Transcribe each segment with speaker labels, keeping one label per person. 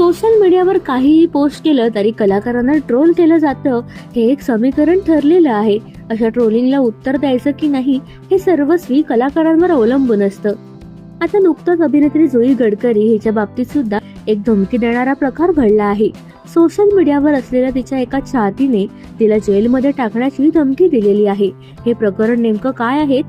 Speaker 1: Social मीडियावर काहीही post केलं तरी कलाकारांना ट्रोल केलं जातं हे एक समीकरण ठरलेलं आहे. अशा ट्रोलिंगला उत्तर द्यायचं की नाही हे सर्वस्वी कलाकारांवर अवलंबून असतं. आता नुकतंच अभिनेत्री जुई गडकरी हिच्या बाबतीत सुद्धा एक धमकी देणारा प्रकार घडला आहे. सोशल मीडियावर असलेल्या तिच्या एका चाहतीने तिला जेलमध्ये टाकण्याची धमकी दिलेली आहे. हे प्रकरण नेमकं काय आहे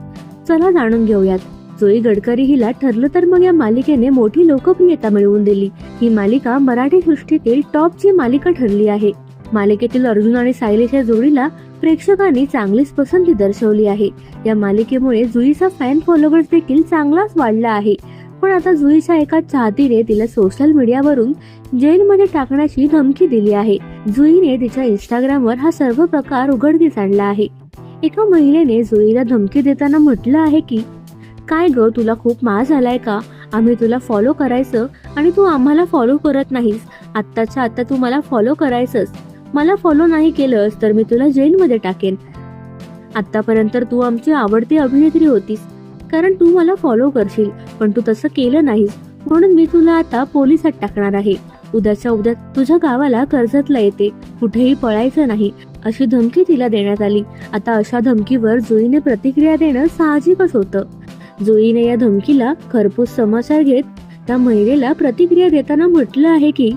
Speaker 1: चला जाणून घेऊयात. जोई गडकरी हिला ठरलं तर मग या मालिकेने मोठी लोकप्रियता मिळवून दिली. ही मालिका मराठी सृष्टीतील टॉपची मालिका ठरली आहे. मालिकेतील अर्जुन आणि सायलीच्या जोडीला प्रेक्षकांनी चांगलीच पसंती दर्शवली आहे. या मालिकेमुळे जुईचा फॅन फॉलोअर्स देखील चांगलाच वाढला आहे. पण आता जुईच्या एका चाहतीने तिला सोशल मीडियावरून जेलमध्ये टाकण्याची धमकी दिली आहे. जुईने तिच्या इंस्टाग्रामवर हा सर्व प्रकार उघडकीस आणला आहे. एका महिलेने जुईला धमकी देताना म्हटलं आहे की काय ग तुला खूप माज झालाय का? आम्ही तुला फॉलो करायचं आणि तू आम्हाला फॉलो करत नाहीस. आत्ताच्या आत्ता तू मला फॉलो करायचंस. मला फॉलो नाही केलंस तर मी तुला जेलमध्ये टाकेन. आतापर्यंत तू आमची आवडती अभिनेत्री होतीस. कारण तू मला फॉलो करशील पण तू तसं केलं नाहीस. म्हणून मी तुला आता पोलिसात टाकणार आहे. उद्याच्या उद्या तुझ्या गावाला कर्जतला येते. कुठेही पळायचं नाही. अशी धमकी तिला देण्यात आली. आता अशा धमकीवर जुईने प्रतिक्रिया देणं साहजिकच होतं. जुईने या धमकीला खरपूस समाचार घेत त्या महिलेला प्रतिक्रिया देताना म्हटलं आहे की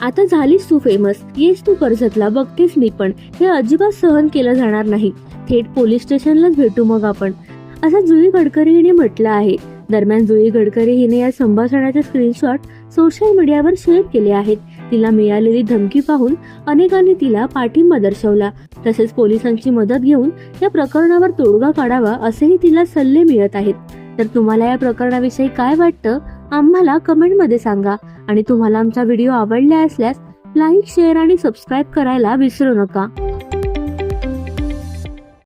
Speaker 1: आता झालीस तू फेमस येस तू कर्जतला. बघतेस मी पण. हे अजिबात सहन केलं जाणार नाही. थेट पोलीस स्टेशनलाच भेटू मग आपण. असं जुई गडकरी हिने म्हटलं आहे. दरम्यान जुई गडकरी हिने या संभाषणाचे स्क्रीनशॉट सोशल मीडियावर शेअर केले आहेत. तिला मिळालेली धमकी पाहून अनेकांनी तिला पाठिंबा दर्शवला. तसेच पोलिसांची मदत घेऊन या प्रकरणावर तोडगा काढावा असेही तिला सल्ले मिळत आहेत. तर तुम्हाला या प्रकरणाविषयी काय वाटतं आम्हाला कमेंटमध्ये सांगा. आणि तुम्हाला आमचा व्हिडिओ आवडला असल्यास लाईक शेअर आणि सबस्क्राईब करायला विसरू नका.